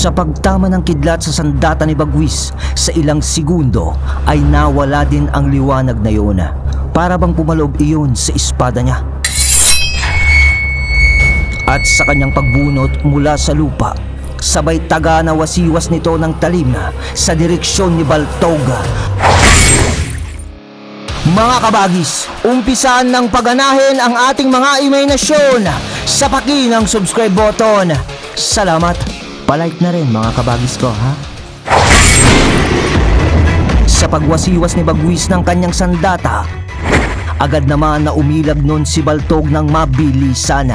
Sa pagtama ng kidlat sa sandata ni Bagwis, sa ilang segundo ay nawala din ang liwanag na yun. Para bang pumaloob iyon sa espada niya. At sa kanyang pagbunot mula sa lupa, sabay taga na wasiwas nito ng talim sa direksyon ni Baltoga. Mga kabagis, umpisaan ng paganahin ang ating mga imahinasyon sa paki ng subscribe button. Salamat. Palike na rin mga kabagis ko ha. Sa pagwasiwas ni Bagwis ng kanyang sandata, agad naman na umilag nun si Baltog ng mabilisan.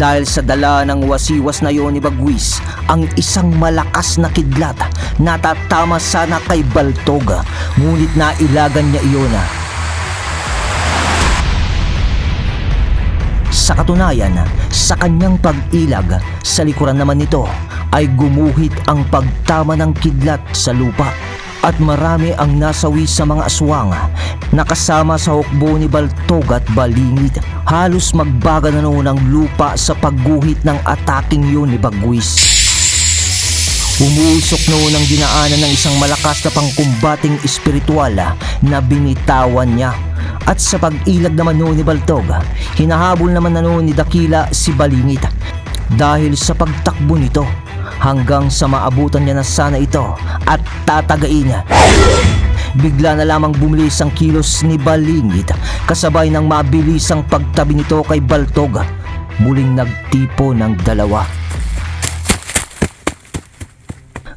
Dahil sa dala ng wasiwas na yon ni Bagwis, ang isang malakas na kidlat natatama sana kay Baltog. Ngunit nailagan niya iyon Sa katunayan, sa kanyang pag-ilag, sa likuran naman nito ay gumuhit ang pagtama ng kidlat sa lupa at marami ang nasawi sa mga aswang nakasama sa hukbo ni Baltog at Balingid. Halos magbaga na noon ang lupa sa pagguhit ng ataking yun ni Bagwis. Umuusok noon ang dinaanan ng isang malakas na pangkumbating espiritual na binitawan niya. At sa pag-ilag naman noon ni Baltog, hinahabol naman na noon ni Dakila si Balingit. Dahil sa pagtakbo nito, hanggang sa maabutan niya na sana ito at tatagain niya. Bigla na lamang bumilis ang kilos ni Balingit kasabay ng mabilisang pagtabi nito kay Baltog. Muling nagtipo ng dalawa.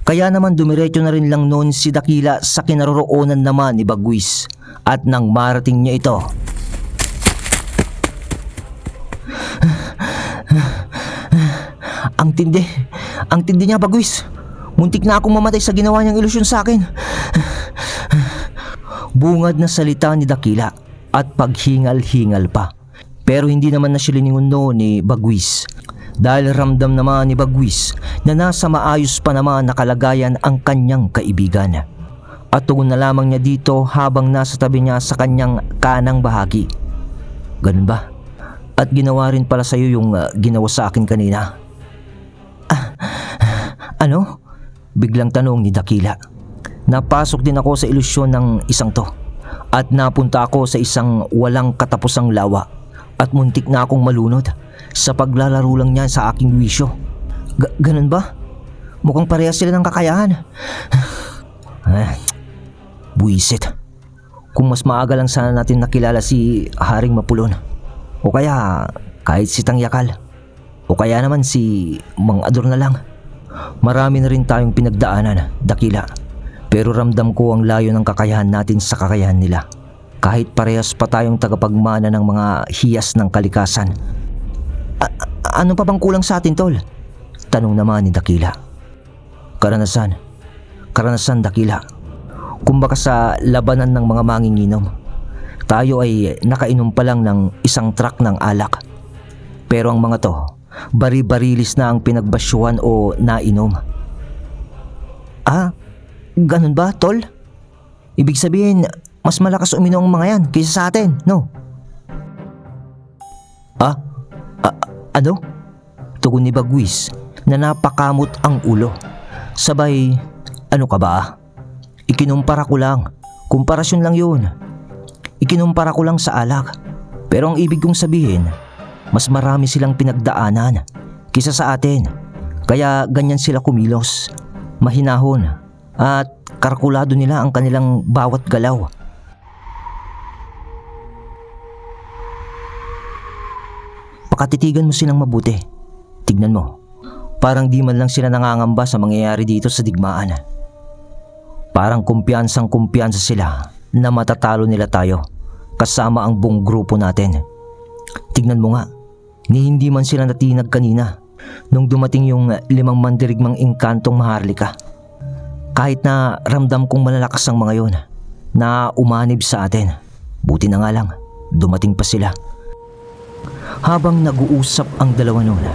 Kaya naman dumiretso na rin lang noon si Dakila sa kinaroroonan naman ni Bagwis. At nang marating niya ito, ang tindi, ang tindi niya Bagwis. Muntik na akong mamatay sa ginawa niyang ilusyon sa akin. Bungad na salita ni Dakila at paghingal-hingal pa. Pero hindi naman na siya liningon noon ni Bagwis dahil ramdam naman ni Bagwis na nasa maayos pa naman na kalagayan ang kanyang kaibigan. At tugon na lamang niya dito habang nasa tabi niya sa kanyang kanang bahagi. Ganun ba? At ginawa rin pala sa'yo yung uh, ginawa sa akin kanina. Ano? Biglang tanong ni Dakila. Napasok din ako sa ilusyon ng isang to. At napunta ako sa isang walang katapusang lawa. At muntik na akong malunod sa paglalaro lang niya sa aking wisyo. Ga- ganun ba? Mukhang parehas sila ng kakayahan. Ah, buisit. Kung mas maaga lang sana natin nakilala si Haring Mapulon. O kaya kahit si Tangyakal. O kaya naman si Mang Ador na lang. Marami na rin tayong pinagdaanan, dakila. Pero ramdam ko ang layo ng kakayahan natin sa kakayahan nila. Kahit parehas pa tayong tagapagmana ng mga hiyas ng kalikasan. Ano pa bang kulang sa atin, Tol? Tanong naman ni Dakila. Karanasan. Karanasan, Dakila. Kumbaga sa labanan ng mga manginginom. Tayo ay nakainom pa lang ng isang truck ng alak. Pero ang mga to, bari-barilis na ang pinagbasyuhan o nainom. Ah, ganun ba, Tol? Ibig sabihin, mas malakas uminom ang mga yan kaysa sa atin, no? Ah, a- ano? Tugon ni Bagwis na napakamot ang ulo. Sabay, ano ka ba? Ikinumpara ko lang. Kumparasyon lang yun. Ikinumpara ko lang sa alak. Pero ang ibig kong sabihin, mas marami silang pinagdaanan kisa sa atin. Kaya ganyan sila kumilos. Mahinahon. At karkulado nila ang kanilang bawat galaw. Pakatitigan mo silang mabuti. Tignan mo. Parang di man lang sila nangangamba sa mangyayari dito sa digmaan. Parang kumpiyansang kumpiyansa sila na matatalo nila tayo kasama ang buong grupo natin. Tignan mo nga, ni hindi man sila natinag kanina nung dumating yung limang mandirigmang engkantong maharlika. Kahit na ramdam kong malalakas ang mga yon na umanib sa atin. Buti na nga lang, dumating pa sila. Habang nag-uusap ang dalawa noon,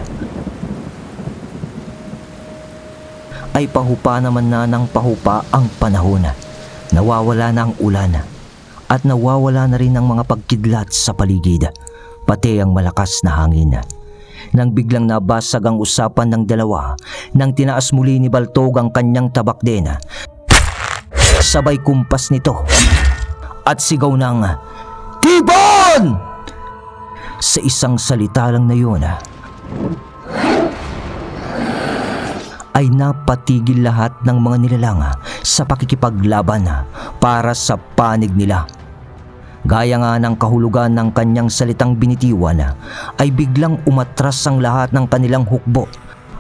ay pahupa naman na ng pahupa ang panahon. Nawawala na ang ulan at nawawala na rin ang mga pagkidlat sa paligid, pati ang malakas na hangin. nang biglang nabasag ang usapan ng dalawa nang tinaas muli ni Baltog ang kanyang tabakdena. Sabay kumpas nito at sigaw ng Tipon! Sa isang salita lang na yun ay napatigil lahat ng mga nilalanga sa pakikipaglaban para sa panig nila. Gaya nga ng kahulugan ng kanyang salitang binitiwan ay biglang umatras ang lahat ng kanilang hukbo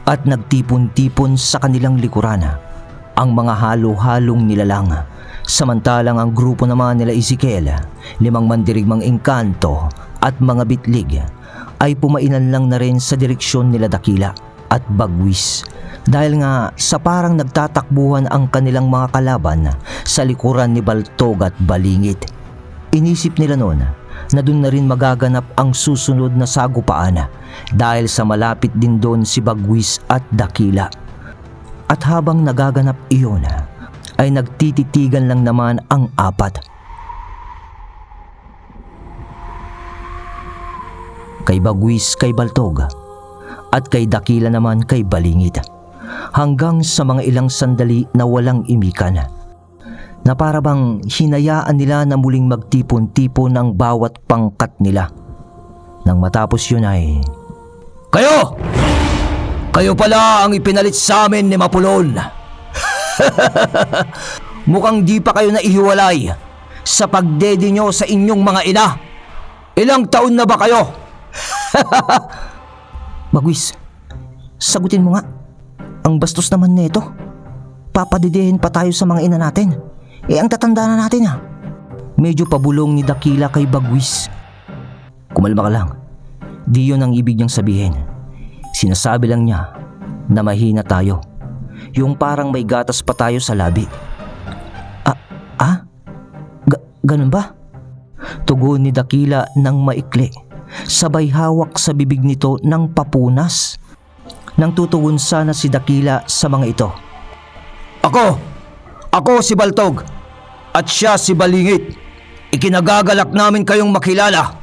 at nagtipon-tipon sa kanilang likuran ang mga halo-halong nilalang. Samantalang ang grupo naman nila Ezekiel, limang mandirigmang engkanto at mga bitlig ay pumainan lang na rin sa direksyon nila Dakila at Bagwis dahil nga sa parang nagtatakbuhan ang kanilang mga kalaban sa likuran ni Baltog at Balingit. Inisip nila noon na doon na rin magaganap ang susunod na sagupaan dahil sa malapit din doon si Bagwis at Dakila. At habang nagaganap iyon ay nagtititigan lang naman ang apat. Kay Bagwis kay Baltog at kay Dakila naman kay Balingit hanggang sa mga ilang sandali na walang imikan na para bang hinayaan nila na muling magtipon-tipon ng bawat pangkat nila. Nang matapos yun ay... Kayo! Kayo pala ang ipinalit sa amin ni Mapulon. Mukhang di pa kayo naihiwalay sa pagdede nyo sa inyong mga ina. Ilang taon na ba kayo? Bagwis, sagutin mo nga. Ang bastos naman nito. Papadidihin pa tayo sa mga ina natin. Eh ang tatanda na natin ah. Medyo pabulong ni Dakila kay Bagwis. Kumalma ka lang. Di yun ang ibig niyang sabihin. Sinasabi lang niya na mahina tayo. Yung parang may gatas pa tayo sa labi. Ah, ah? Ga- ganun ba? Tugon ni Dakila ng maikli. Sabay hawak sa bibig nito ng papunas. Nang tutugon sana si Dakila sa mga ito. Ako! Ako si Baltog! At siya si Balingit! Ikinagagalak namin kayong makilala!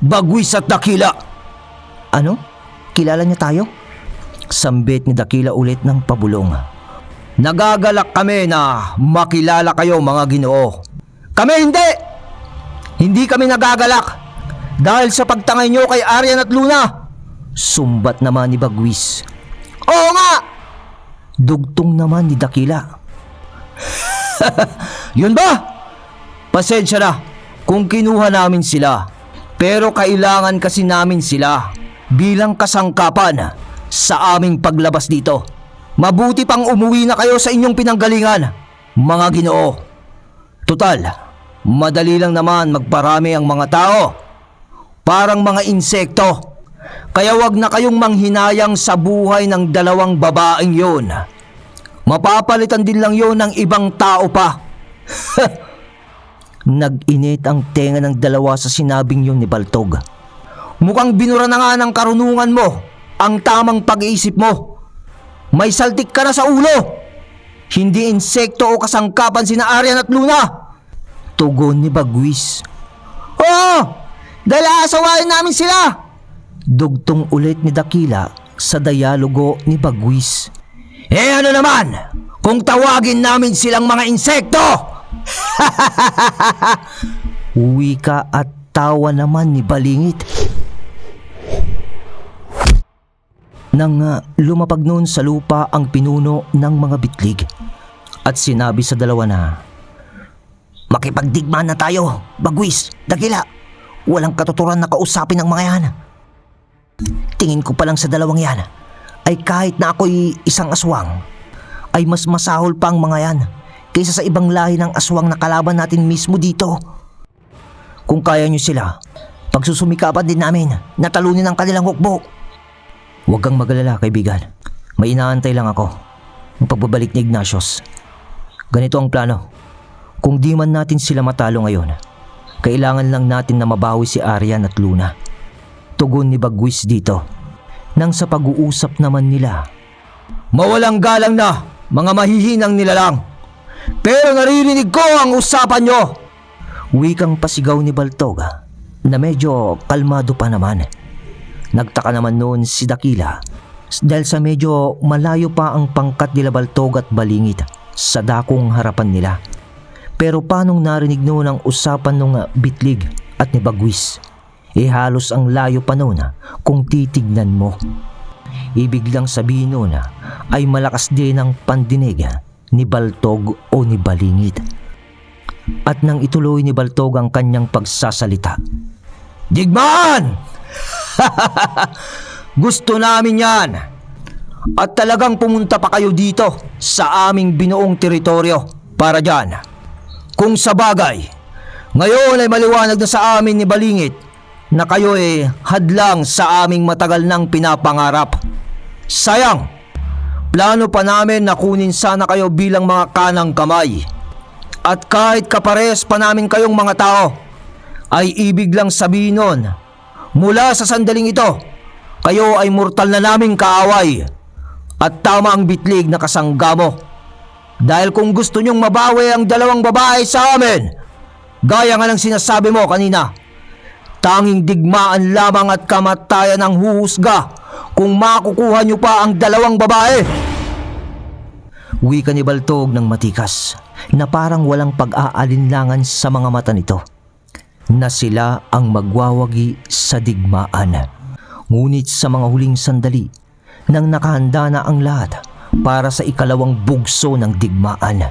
Bagwis at Dakila! Ano? Kilala niya tayo? Sambit ni Dakila ulit ng pabulong. Nagagalak kami na makilala kayo mga ginoo. Kami hindi! Hindi kami nagagalak! Dahil sa pagtangay nyo kay Aryan at Luna! Sumbat naman ni Bagwis. Oo nga! Dugtong naman ni Dakila. Yun ba? Pasensya na kung kinuha namin sila. Pero kailangan kasi namin sila bilang kasangkapan sa aming paglabas dito. Mabuti pang umuwi na kayo sa inyong pinanggalingan, mga ginoo. Tutal, madali lang naman magparami ang mga tao. Parang mga insekto. Kaya wag na kayong manghinayang sa buhay ng dalawang babaeng yun. Mapapalitan din lang yon ng ibang tao pa. Nag-init ang tenga ng dalawa sa sinabing yun ni Baltog. Mukhang binura na nga ng karunungan mo ang tamang pag-iisip mo. May saltik ka na sa ulo. Hindi insekto o kasangkapan sina Aryan at Luna. Tugon ni Bagwis. Oo! Dahil aasawain namin sila! Dugtong ulit ni Dakila sa dialogo ni Bagwis. Eh ano naman, kung tawagin namin silang mga insekto! Wika at tawa naman ni Balingit. Nang ah, lumapag noon sa lupa ang pinuno ng mga bitlig at sinabi sa dalawa na Makipagdigma na tayo, Bagwis, Dakila. Walang katuturan na kausapin ng mga yan. Tingin ko pa lang sa dalawang yan ay kahit na ako'y isang aswang ay mas masahol pa ang mga yan kaysa sa ibang lahi ng aswang na kalaban natin mismo dito. Kung kaya nyo sila, pagsusumikapan din namin na talunin ang kanilang hukbo. Huwag kang magalala, kaibigan. May inaantay lang ako. Ang pagbabalik ni Ignatius. Ganito ang plano. Kung di man natin sila matalo ngayon, kailangan lang natin na mabawi si Aryan at Luna. Tugon ni Bagwis dito. Nang sa pag-uusap naman nila. Mawalang galang na, mga mahihinang nilalang. Pero naririnig ko ang usapan nyo. Wikang pasigaw ni Baltoga na medyo kalmado pa naman. Nagtaka naman noon si Dakila dahil sa medyo malayo pa ang pangkat nila Baltog at Balingit sa dakong harapan nila. Pero paanong narinig noon ang usapan ng bitlig at ni Bagwis? Eh halos ang layo pa noon ah, kung titignan mo. Ibig lang sabihin noon ah, ay malakas din ang pandinig ah, ni Baltog o ni Balingit. At nang ituloy ni Baltog ang kanyang pagsasalita. Digmaan! Gusto namin yan! At talagang pumunta pa kayo dito sa aming binuong teritoryo para dyan. Kung sa bagay, ngayon ay maliwanag na sa amin ni Balingit na kayo ay hadlang sa aming matagal nang pinapangarap. Sayang, plano pa namin na kunin sana kayo bilang mga kanang kamay. At kahit kapares pa namin kayong mga tao, ay ibig lang sabihin nun, mula sa sandaling ito, kayo ay mortal na naming kaaway. At tama ang bitlig na kasangga mo. Dahil kung gusto nyong mabawi ang dalawang babae sa amin, gaya nga ng sinasabi mo kanina, tanging digmaan lamang at kamatayan ang huhusga kung makukuha nyo pa ang dalawang babae. Wika ni Baltog ng matikas na parang walang pag-aalinlangan sa mga mata nito na sila ang magwawagi sa digmaan. Ngunit sa mga huling sandali, nang nakahanda na ang lahat para sa ikalawang bugso ng digmaan,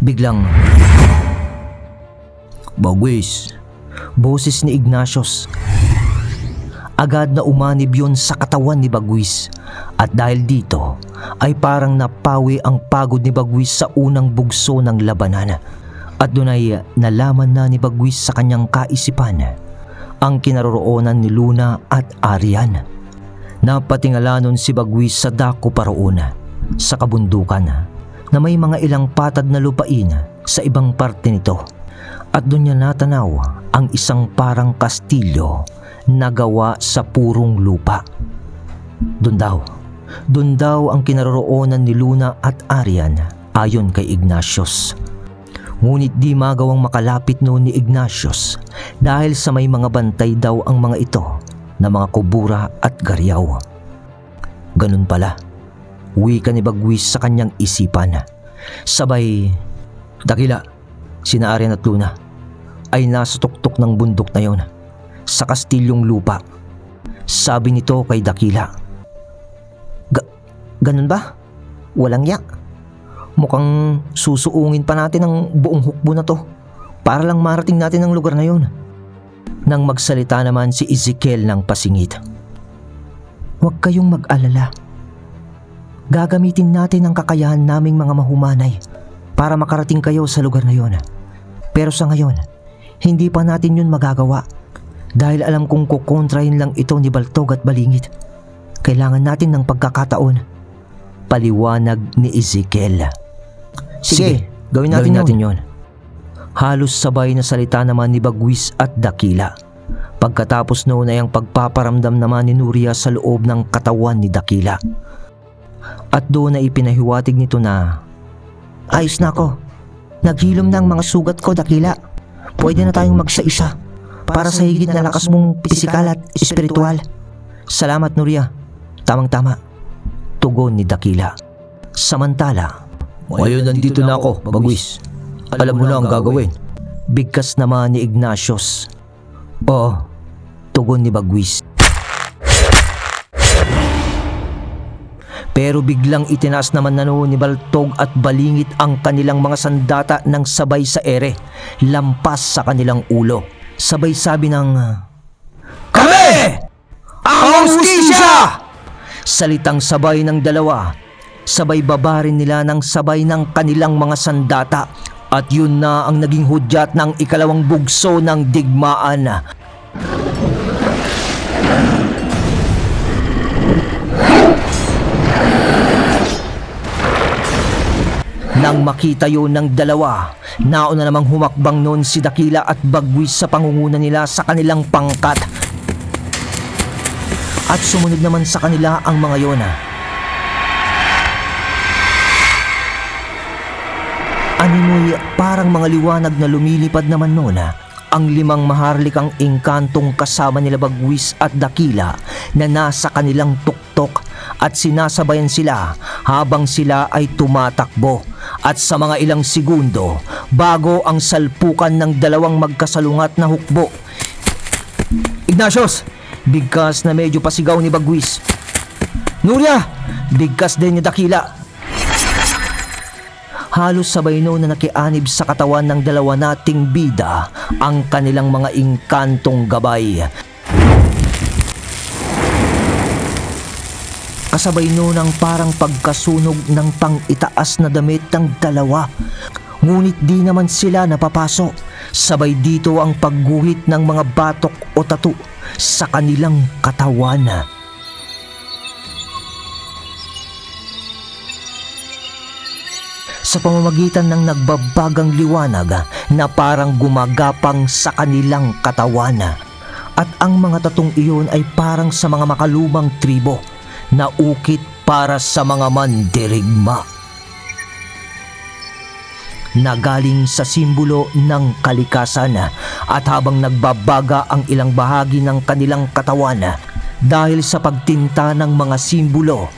biglang... Bagwis, boses ni Ignatius. Agad na umanib yun sa katawan ni Bagwis at dahil dito ay parang napawi ang pagod ni Bagwis sa unang bugso ng labanan at doon ay nalaman na ni Bagwis sa kanyang kaisipan ang kinaroroonan ni Luna at Arian. Napatingala nun si Bagwis sa dako paroon sa kabundukan na may mga ilang patad na lupain sa ibang parte nito at doon niya natanaw ang isang parang kastilyo na gawa sa purong lupa. Doon daw, doon daw ang kinaroroonan ni Luna at Arian ayon kay Ignatius. Ngunit di magawang makalapit noon ni Ignatius dahil sa may mga bantay daw ang mga ito na mga kubura at garyaw. Ganun pala, wika ni Bagwis sa kanyang isipan. Sabay, dakila, sina Arian at Luna ay nasa tuktok ng bundok na yon sa kastilyong lupa. Sabi nito kay Dakila. Ga- ganun ba? Walang yak. Mukhang susuungin pa natin ang buong hukbo na to para lang marating natin ang lugar na yon. Nang magsalita naman si Ezekiel ng pasingit. Huwag kayong mag-alala. Gagamitin natin ang kakayahan naming mga mahumanay para makarating kayo sa lugar na yon. Pero sa ngayon, hindi pa natin yun magagawa dahil alam kong kukontrahin lang ito ni Baltog at Balingit. Kailangan natin ng pagkakataon. Paliwanag ni Ezekiel. Sige, gawin natin, natin yon. Halos sabay na salita naman ni Bagwis at Dakila. Pagkatapos noon ay ang pagpaparamdam naman ni Nuria sa loob ng katawan ni Dakila. At doon ay ipinahiwatig nito na Ayos na ako. Naghilom na ang mga sugat ko, Dakila. Pwede na tayong magsa-isa para sa higit na lakas mong pisikal at espiritual. Salamat, Nuria. Tamang-tama. Tugon ni Dakila. Samantala, Ngayon nandito na ako, Bagwis. Alam mo na ang gagawin. bigkas naman ni Ignatius. Oo, tugon ni Bagwis. Pero biglang itinaas naman na noon ni Baltog at Balingit ang kanilang mga sandata ng sabay sa ere, lampas sa kanilang ulo. Sabay sabi ng... Kami! Ang hustisya! Salitang sabay ng dalawa, sabay baba rin nila ng sabay ng kanilang mga sandata at yun na ang naging hudyat ng ikalawang bugso ng digmaan. Nang makita yun ng dalawa, nauna namang humakbang noon si Dakila at Bagwis sa pangunguna nila sa kanilang pangkat. At sumunod naman sa kanila ang mga yon. Animoy parang mga liwanag na lumilipad naman noon ang limang maharlikang engkantong kasama nila Bagwis at Dakila na nasa kanilang tuktok at sinasabayan sila habang sila ay tumatakbo at sa mga ilang segundo bago ang salpukan ng dalawang magkasalungat na hukbo. Ignatius! Bigkas na medyo pasigaw ni Bagwis. Nuria! Bigkas din ni Dakila. Halos sabay no na nakianib sa katawan ng dalawa nating bida ang kanilang mga ingkantong gabay. Kasabay no ng parang pagkasunog ng pang-itaas na damit ng dalawa. Ngunit di naman sila napapasok. Sabay dito ang pagguhit ng mga batok o tatu sa kanilang katawan. sa pamamagitan ng nagbabagang liwanag na parang gumagapang sa kanilang katawan. At ang mga tatong iyon ay parang sa mga makalumang tribo na ukit para sa mga mandirigma. Nagaling sa simbolo ng kalikasan at habang nagbabaga ang ilang bahagi ng kanilang katawan dahil sa pagtinta ng mga simbolo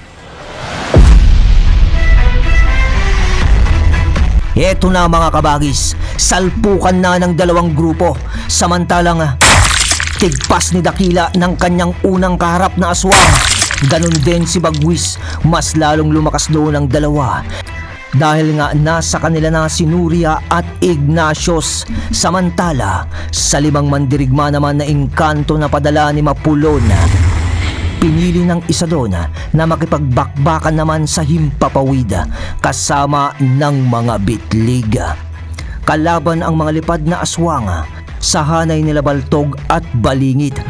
Eto na mga kabagis, salpukan na ng dalawang grupo. Samantalang tigpas ni Dakila ng kanyang unang kaharap na aswang. Ganon din si Bagwis, mas lalong lumakas doon ang dalawa. Dahil nga nasa kanila na si Nuria at Ignatius. Samantala, sa limang mandirigma naman na engkanto na padala ni Mapulon, pinili ng isa doon na makipagbakbakan naman sa himpapawid kasama ng mga bitlig. Kalaban ang mga lipad na aswang sa hanay nila Baltog at Balingit.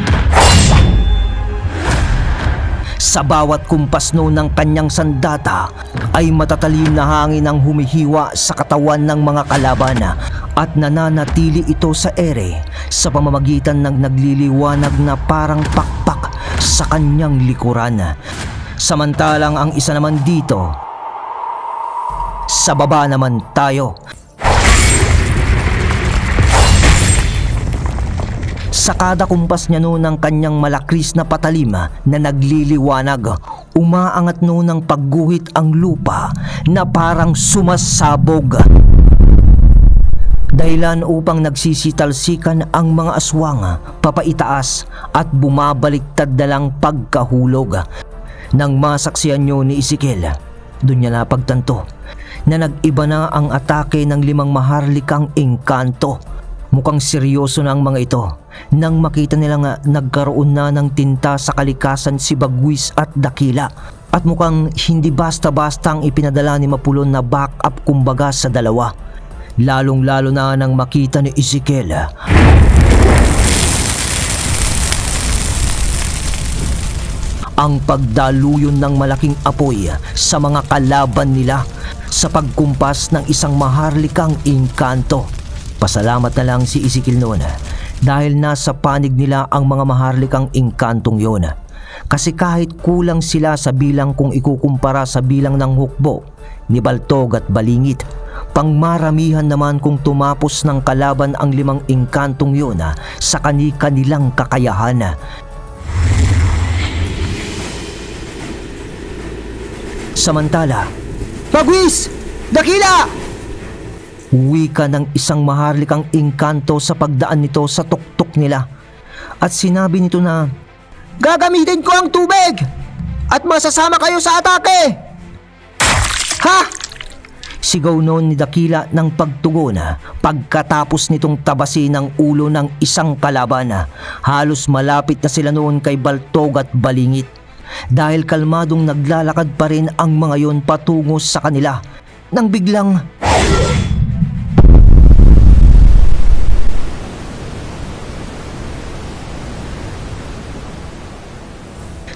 Sa bawat kumpas no ng kanyang sandata ay matatalim na hangin ang humihiwa sa katawan ng mga kalaban at nananatili ito sa ere sa pamamagitan ng nagliliwanag na parang pakpak sa kanyang likuran. Samantalang ang isa naman dito, sa baba naman tayo. Sa kada kumpas niya noon ng kanyang malakris na patalim na nagliliwanag, umaangat noon ng pagguhit ang lupa na parang sumasabog. Dahilan upang nagsisitalsikan ang mga aswang papaitaas at bumabaliktad na lang pagkahulog. Nang masaksiyan nyo ni Ezekiel, doon niya napagtanto na nag-iba na ang atake ng limang maharlikang engkanto. Mukhang seryoso na ang mga ito nang makita nila nga nagkaroon na ng tinta sa kalikasan si Bagwis at Dakila. At mukhang hindi basta-basta ang ipinadala ni Mapulon na backup kumbaga sa dalawa. Lalong-lalo na nang makita ni Ezekiel ang pagdaluyon ng malaking apoy sa mga kalaban nila sa pagkumpas ng isang maharlikang engkanto. Pasalamat na lang si Ezekiel noon dahil nasa panig nila ang mga maharlikang engkantong yon. Kasi kahit kulang sila sa bilang kung ikukumpara sa bilang ng hukbo ni Baltog at Balingit, pangmaramihan naman kung tumapos ng kalaban ang limang engkantong yon sa kani-kanilang kakayahan Samantala, Bagwis! Dakila! Wika ng isang maharlikang engkanto sa pagdaan nito sa tuktok nila. At sinabi nito na, Gagamitin ko ang tubig! At masasama kayo sa atake! Ha? Sigaw noon ni Dakila ng pagtugon pagkatapos nitong tabasin ang ulo ng isang kalaban. Halos malapit na sila noon kay Baltog at Balingit dahil kalmadong naglalakad pa rin ang mga yon patungo sa kanila nang biglang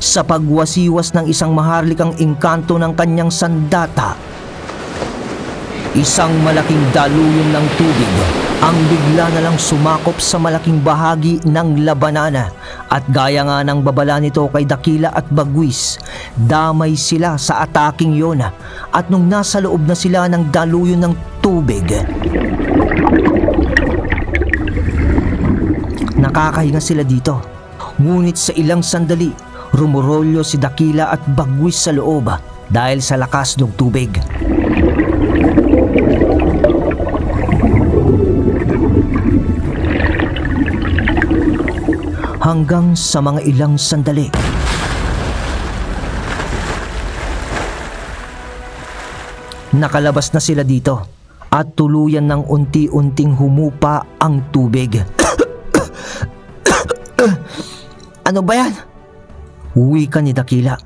sa pagwasiwas ng isang maharlikang engkanto ng kanyang sandata. Isang malaking daluyan ng tubig ang bigla na lang sumakop sa malaking bahagi ng labanana. At gaya nga ng babala nito kay Dakila at Bagwis, damay sila sa ataking yon at nung nasa loob na sila ng daluyan ng tubig, nakakahinga sila dito. Ngunit sa ilang sandali, rumorolyo si Dakila at bagwis sa loob dahil sa lakas ng tubig. Hanggang sa mga ilang sandali. Nakalabas na sila dito at tuluyan ng unti-unting humupa ang tubig. ano ba yan? Uwi ka ni Dakila.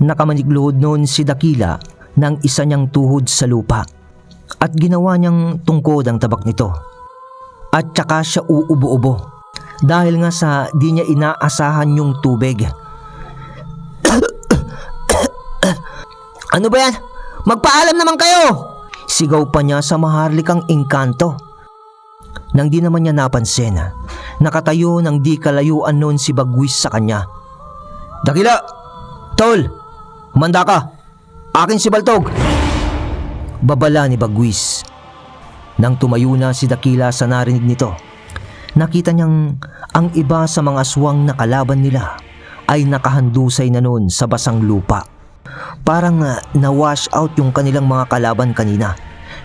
Nakamanigluhod noon si Dakila ng isa niyang tuhod sa lupa at ginawa niyang tungkod ang tabak nito. At tsaka siya uubo-ubo dahil nga sa di niya inaasahan yung tubig. ano ba yan? Magpaalam naman kayo! Sigaw pa niya sa maharlikang engkanto. Nang di naman niya napansin, nakatayo ng di kalayuan noon si Bagwis sa kanya. Dakila! Tol! Humanda ka! Akin si Baltog! Babala ni Bagwis. Nang tumayo na si Dakila sa narinig nito, nakita niyang ang iba sa mga aswang na kalaban nila ay nakahandusay na noon sa basang lupa. Parang uh, na-wash out yung kanilang mga kalaban kanina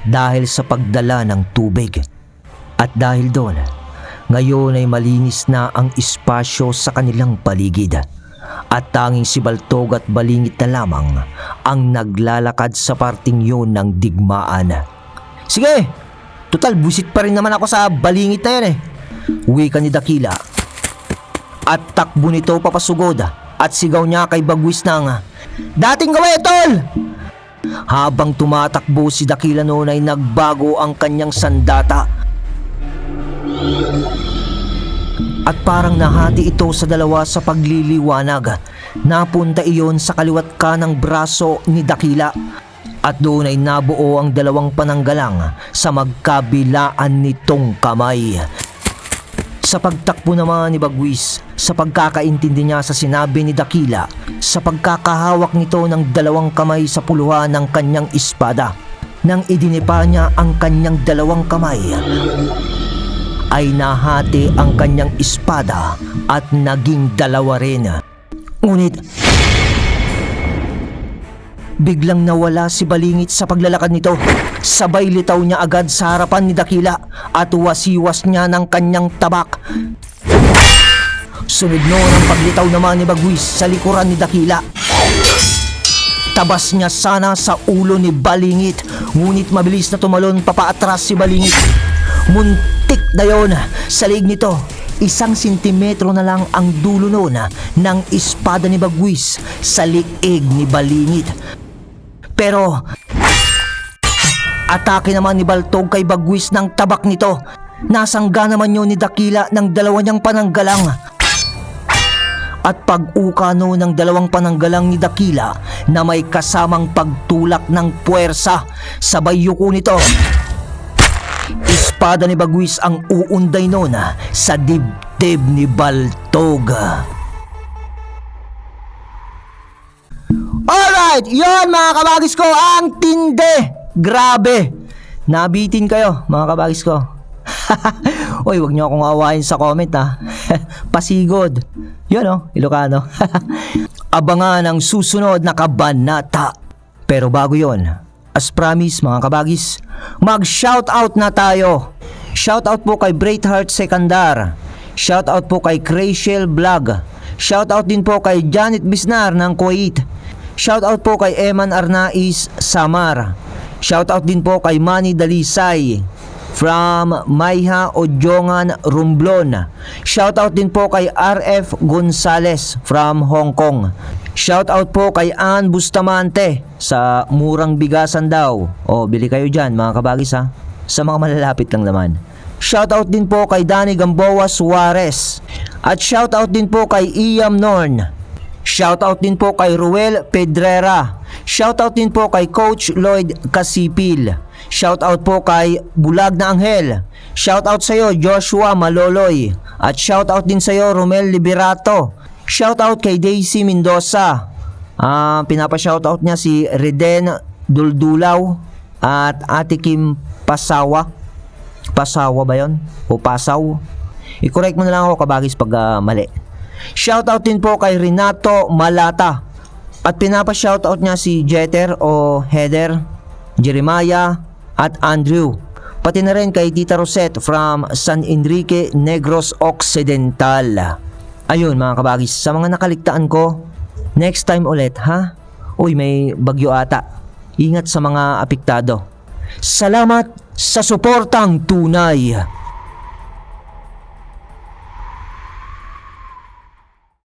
dahil sa pagdala ng tubig. At dahil doon, ngayon ay malinis na ang espasyo sa kanilang paligid. At tanging si Baltog at Balingit na lamang ang naglalakad sa parting yun ng digmaan. Sige, total busit pa rin naman ako sa Balingit na yan eh. Uwi ka ni Dakila. At takbo nito papasugod at sigaw niya kay Bagwis ng Dating gawin, tol! Habang tumatakbo si Dakila noon ay nagbago ang kanyang sandata. At parang nahati ito sa dalawa sa pagliliwanag. Napunta iyon sa kaliwat ka ng braso ni Dakila. At doon ay nabuo ang dalawang pananggalang sa magkabilaan nitong kamay. Sa pagtakbo naman ni Bagwis, sa pagkakaintindi niya sa sinabi ni Dakila, sa pagkakahawak nito ng dalawang kamay sa puluhan ng kanyang espada, nang idinipa niya ang kanyang dalawang kamay, ay nahati ang kanyang espada at naging dalawa rin. Ngunit, Biglang nawala si Balingit sa paglalakad nito. Sabay litaw niya agad sa harapan ni Dakila at wasiwas niya ng kanyang tabak. Sunod noon ang paglitaw naman ni Bagwis sa likuran ni Dakila. Tabas niya sana sa ulo ni Balingit, ngunit mabilis na tumalon papaatras si Balingit. Muntik na yon sa liig nito. Isang sentimetro na lang ang dulo noon ng espada ni Bagwis sa liig ni Balingit. Pero atake naman ni Baltog kay Bagwis ng tabak nito. Nasangga naman yun ni Dakila ng dalawa niyang pananggalang. At pag-uka no ng dalawang pananggalang ni Dakila na may kasamang pagtulak ng puwersa sabay yuko nito. Espada ni Bagwis ang uunday noon sa dibdib ni Baltog. Alright, yon mga kabagis ko, ang tinde. Grabe. Nabitin kayo, mga kabagis ko. Uy, wag niyo akong awayin sa comment ha. Pasigod. Yun oh, Ilocano. Abangan ang susunod na kabanata. Pero bago yon, as promise mga kabagis, mag-shoutout na tayo. Shoutout po kay Braithheart Secondar. Shoutout po kay Crayshell Vlog. Shoutout din po kay Janet Bisnar ng Kuwait. Shoutout po kay Eman Arnaiz Samar. Shoutout din po kay Manny Dalisay from Mayha Odjongan Romblon. Shoutout din po kay RF Gonzales from Hong Kong. Shoutout po kay Ann Bustamante sa Murang Bigasan daw. O, bili kayo dyan mga kabagis ha. Sa mga malalapit lang naman. Shoutout din po kay Danny Gamboa Suarez. At shoutout din po kay Iam Norn. Shoutout din po kay Ruel Pedrera. Shoutout din po kay Coach Lloyd Casipil. Shoutout po kay Bulag na Anghel. Shoutout sa iyo Joshua Maloloy. At shoutout din sa iyo Romel Liberato. Shoutout kay Daisy Mendoza. Ah, pinapa-shoutout niya si Reden Duldulaw at Ate Kim Pasawa. Pasawa ba 'yon? O Pasaw? I-correct mo na lang ako kabagis pag ah, mali. Shoutout din po kay Renato Malata. At pinapa-shoutout niya si Jeter o Heather, Jeremiah at Andrew. Pati na rin kay Tita Rosette from San Enrique Negros Occidental. Ayun mga kabagis, sa mga nakaligtaan ko, next time ulit ha? Uy, may bagyo ata. Ingat sa mga apektado. Salamat sa suportang tunay.